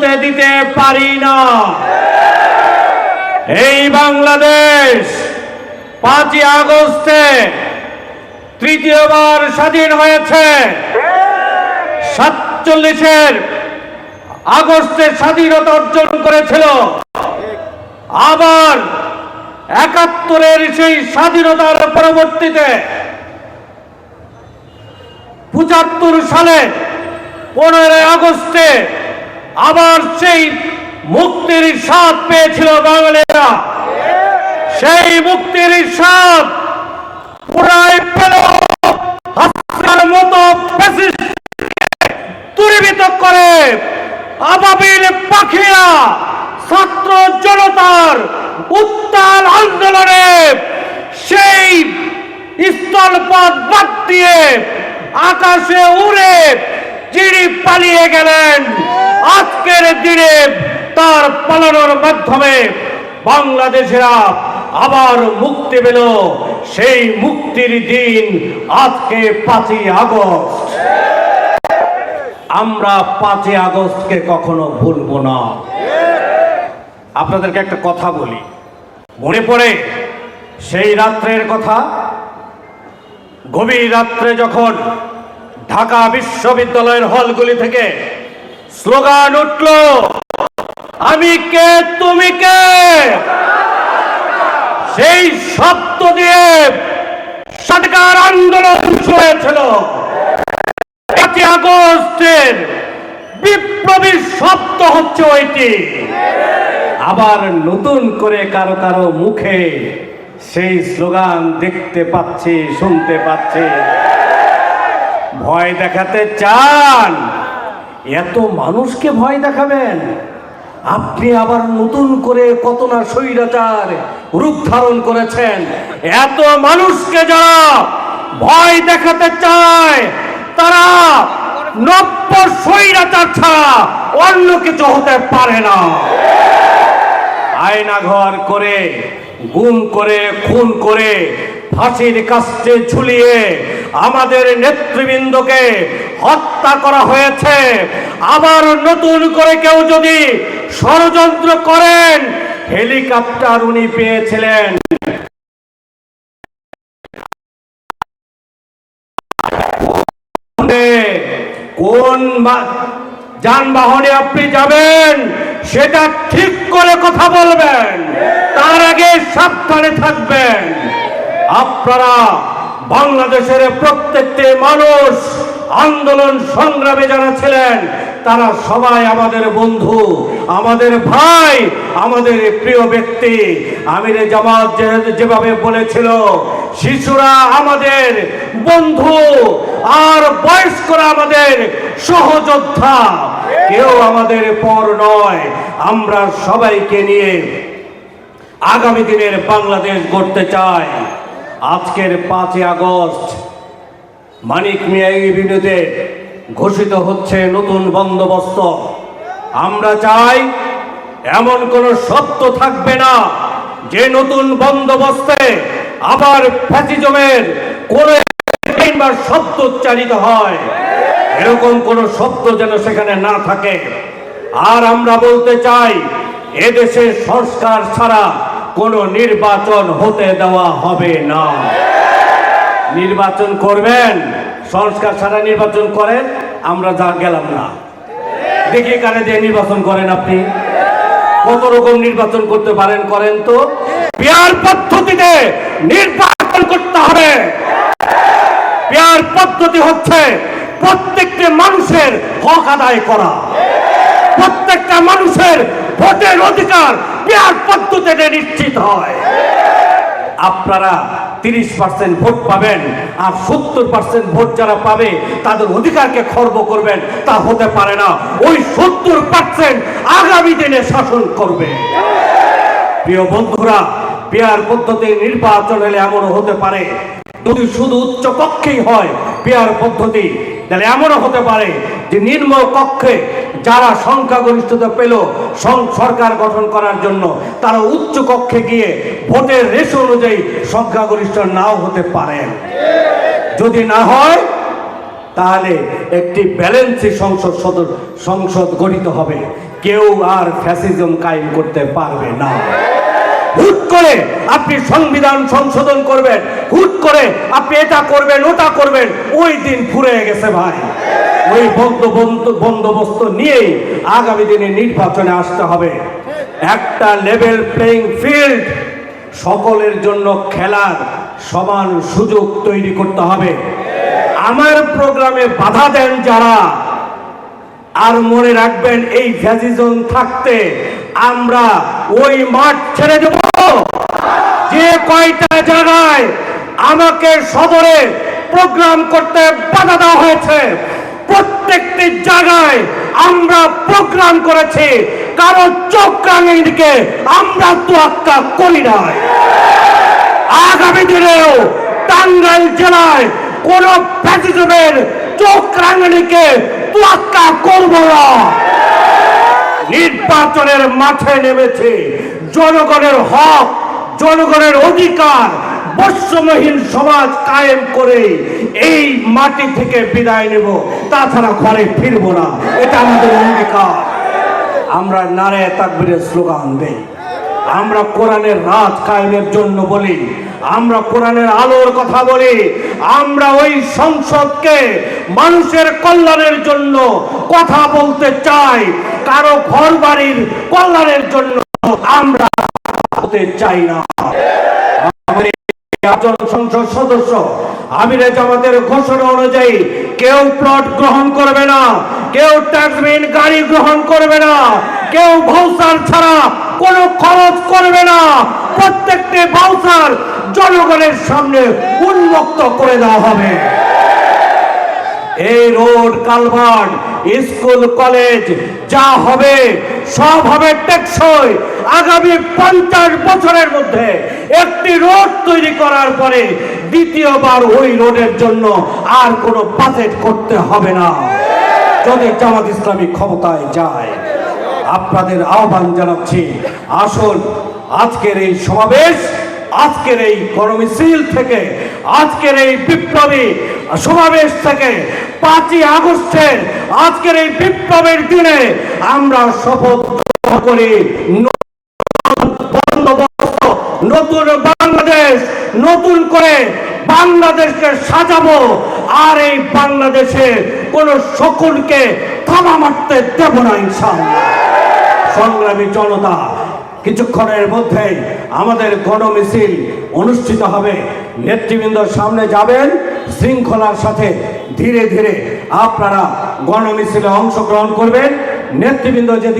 চলতে দিতে পারি না। এই বাংলাদেশ পাঁচই আগস্টে তৃতীয়বার স্বাধীন হয়েছে। সাতচল্লিশের আগস্টে স্বাধীনতা অর্জন করেছিল। আবার একাত্তরের সেই স্বাধীনতার পরবর্তীতে পঁচাত্তর সালে পনেরোই আগস্টে আবার সেই মুক্তির স্বাদ পেয়েছিল বাঙালিরা। সেই মুক্তির স্বাদ পুরাই পেল। হাসিনার মতো দূরীভূত করে আবাবিল পাখিরা ছাত্র জনতার উত্তাল আন্দোলনে সেই স্থলপথ বাদ দিয়ে আকাশে উড়ে যিনি পালিয়ে গেলেন, আজকের দিনে তার পালানোর মাধ্যমে বাংলাদেশেরা আবার মুক্তি পেল। সেই মুক্তির দিন আজকে পাঁচই আগস্ট। আমরা পাঁচই আগস্টকে কখনো ভুলবো না। আপনাদেরকে একটা কথা বলি। মনে পড়ে সেই রাত্রের কথা? গভীর রাত্রে যখন ঢাকা বিশ্ববিদ্যালয়ের হলগুলি থেকে স্লোগান উঠল, আমি কে, তুমি কে? সেই শব্দ দিয়ে সরকার আন্দোলন হয়েছিল পাঁচই আগস্টের বিপ্লবী শব্দ হচ্ছে ওইটি। আবার নতুন করে কারও কারও মুখে সেই স্লোগান দেখতে পাচ্ছি, শুনতে পাচ্ছি। ভয় দেখাতে চান। এত মানুষকে ভয় দেখাবেন? আপনি আবার নতুন করে কত না স্বৈরাচার রূপ ধারণ করেছেন? এত মানুষকে যারা ভয় দেখাতে চায়, তারা নব্য স্বৈরাচার ছাড়া অন্য কিছু হতে পারে না। আয়না ঘর করে গুম করে, খুন করে, ফাঁসির কাস্টে ঝুলিয়ে আমাদের নেতৃবৃন্দকে হত্যা করা হয়েছে। আবার নতুন করে কেউ যদি ষড়যন্ত্র করেন, হেলিকপ্টার উনি পেয়েছিলেন। কোন যানবাহনে আপনি যাবেন? সেটা ঠিক করে কথা বলবেন। তার আগে সাবধানে থাকবেন। আপনারা বাংলাদেশের প্রত্যেকটি মানুষ আন্দোলন সংগ্রামে যারা ছিলেন, তারা সবাই আমাদের বন্ধু, আমাদের ভাই, আমাদের প্রিয় ব্যক্তি। আমির জামাত যেভাবে বলেছিল, শিশুরা আমাদের বন্ধু, আর বয়স্করা আমাদের সহযোদ্ধা। কেউ আমাদের পর নয়। আমরা সবাইকে নিয়ে আগামী দিনের বাংলাদেশ গড়তে চাই। আজকের পাঁচই আগস্ট, মানিক মিয়া ইউনিতে ঘোষিত হচ্ছে নতুন বন্দোবস্ত। আমরা চাই এমন কোন শব্দ থাকবে না যে নতুন বন্দোবস্তে আবার ফ্যাসিজমের কোন শব্দ উচ্চারিত হয়। এরকম কোন শব্দ যেন সেখানে না থাকে। আর আমরা বলতে চাই এদেশে সংস্কার ছাড়া কোনো নির্বাচন হতে দেওয়া হবে না। নির্বাচন করবেন, সংস্কার ছাড়া নির্বাচন করেন, আমরা যা গেলাম না। দেখি কানে দিয়ে নির্বাচন করেন আপনি। কত রকম নির্বাচন করতে পারেন করেন তো? পেয়ার পদ্ধতিতে নির্বাচন করতে হবে। পেয়ার পদ্ধতি হচ্ছে প্রত্যেকটি মানুষের হক আদায় করা। প্রত্যেকটা মানুষের ভোটের অধিকার পেয়ার পদ্ধতিতে নিশ্চিত হয়। আপনারা তিরিশ পার্সেন্ট ভোট পাবেন আর সত্তর পার্সেন্ট ভোট যারা পাবে, তাদের অধিকারকে খর্ব করবেন, তা হতে পারে না। ওই সত্তর পার্সেন্ট আগামী দিনে শাসন করবে। প্রিয় বন্ধুরা পেয়ার পদ্ধতির নির্বাচন হলে এমনও হতে পারে। যদি শুধু উচ্চ কক্ষেই হয় পেয়ার পদ্ধতি তাহলে এমনও হতে পারে যে নিম্ন কক্ষে যারা সংখ্যাগরিষ্ঠতা পেল সরকার গঠন করার জন্য তারা উচ্চ কক্ষে গিয়ে ভোটের রেশ অনুযায়ী সংখ্যাগরিষ্ঠ নাও হতে পারেন যদি না হয়, তাহলে একটি ব্যালেন্সি সংসদ সদ- সংসদ গঠিত হবে। কেউ আর ফ্যাসিজম কায়েম করতে পারবে না। হুট করে আপনি সংবিধান সংশোধন করবেন, হুট করে আপনি এটা করবেন, ওটা করবেন, ওই দিন ফুরে গেছে ভাই। ওই বন্দোবস্ত নিয়েই আগামী দিনে নির্বাচনে আসতে হবে। একটা লেভেল প্লেইং ফিল্ড সকলের জন্য খেলার সমান সুযোগ তৈরি করতে হবে। আমার প্রোগ্রামে বাধা দেন যারা, আর মনে রাখবেন এই ফ্যাসিজম থাকতে আমরা ওই মাঠ ছেড়ে দেব। যে কয়টা জায়গায় আমাকে সদরে প্রোগ্রাম করতে বাধা দেওয়া হয়েছে, প্রত্যেকটি জায়গায় আমরা প্রোগ্রাম করেছি, কারও চোখ রাঙের দিকে আমরা তোয়াক্কা করি না আগামী দিনেও টাঙ্গাইল জেলায় কোন ফ্যাসিজমের চোখ রাঙানিকে তোয়াক্কা করব না। নির্বাচনের মাঠে নেমেছে। জনগণের হক, জনগণের অধিকার, বৈষম্যহীন সমাজ কায়েম করে এই মাটি থেকে বিদায় নেব। তাছাড়া ঘরে ফিরব না। এটা আমাদের অঙ্গীকার। আমরা নারে তাকবীরের স্লোগান দেই। আমরা কোরআনের রাজ কায়েমের জন্য বলি। আমরা কোরআনের আলোর কথা বলি। আমরা ওই সংসদকে মানুষের কল্যাণের জন্য কথা বলতে চাই। কারও ঘর বাড়ির কল্যাণের জন্য আমরা হতে চাই না। সংসদ সদস্য জামাতের ঘোষণা অনুযায়ী কেউ প্লট গ্রহণ করবে না, কেউ ট্যাক্সবিন গাড়ি গ্রহণ করবে না, কেউ ছাড়া কোনো খরচ করবে না। প্রত্যেকটি জনগণের সামনে উন্মুক্ত করে দেওয়া হবে। এই রোড, কালভার্ট স্কুল, কলেজ, যা হবে, সব হবে টেকসই। আগামী পঞ্চাশ বছরের মধ্যে একটি রোড তৈরি করার পরে দ্বিতীয়বার ওই রোডের জন্য আর কোনো বাজেট করতে হবে না। যদি জামাত ইসলামী ক্ষমতায় যায়, আপনাদের আহ্বান জানাচ্ছি, আসুন, আজকের এই সমাবেশ, আজকের এই গণমিছিল থেকে, আজকের এই বিপ্লবী সমাবেশ থেকে পাঁচই আগস্টের আজকের এই বিপ্লবের দিনে আমরা শপথ করি। নতুন বাংলাদেশ, নতুন করে বাংলাদেশকে সাজাবো। আর এই বাংলাদেশে কোন শকুনকে থামা মারতে দেব না ইনশাআল্লাহ। সংগ্রামী জনতা, কিছুক্ষণের মধ্যেই আমাদের গণমিছিল অনুষ্ঠিত হবে। নেতৃবৃন্দ সামনে যাবেন। শৃঙ্খলার সাথে ধীরে ধীরে আপনারা গণমিছিলে অংশগ্রহণ করবেন। নেতৃবৃন্দ যদি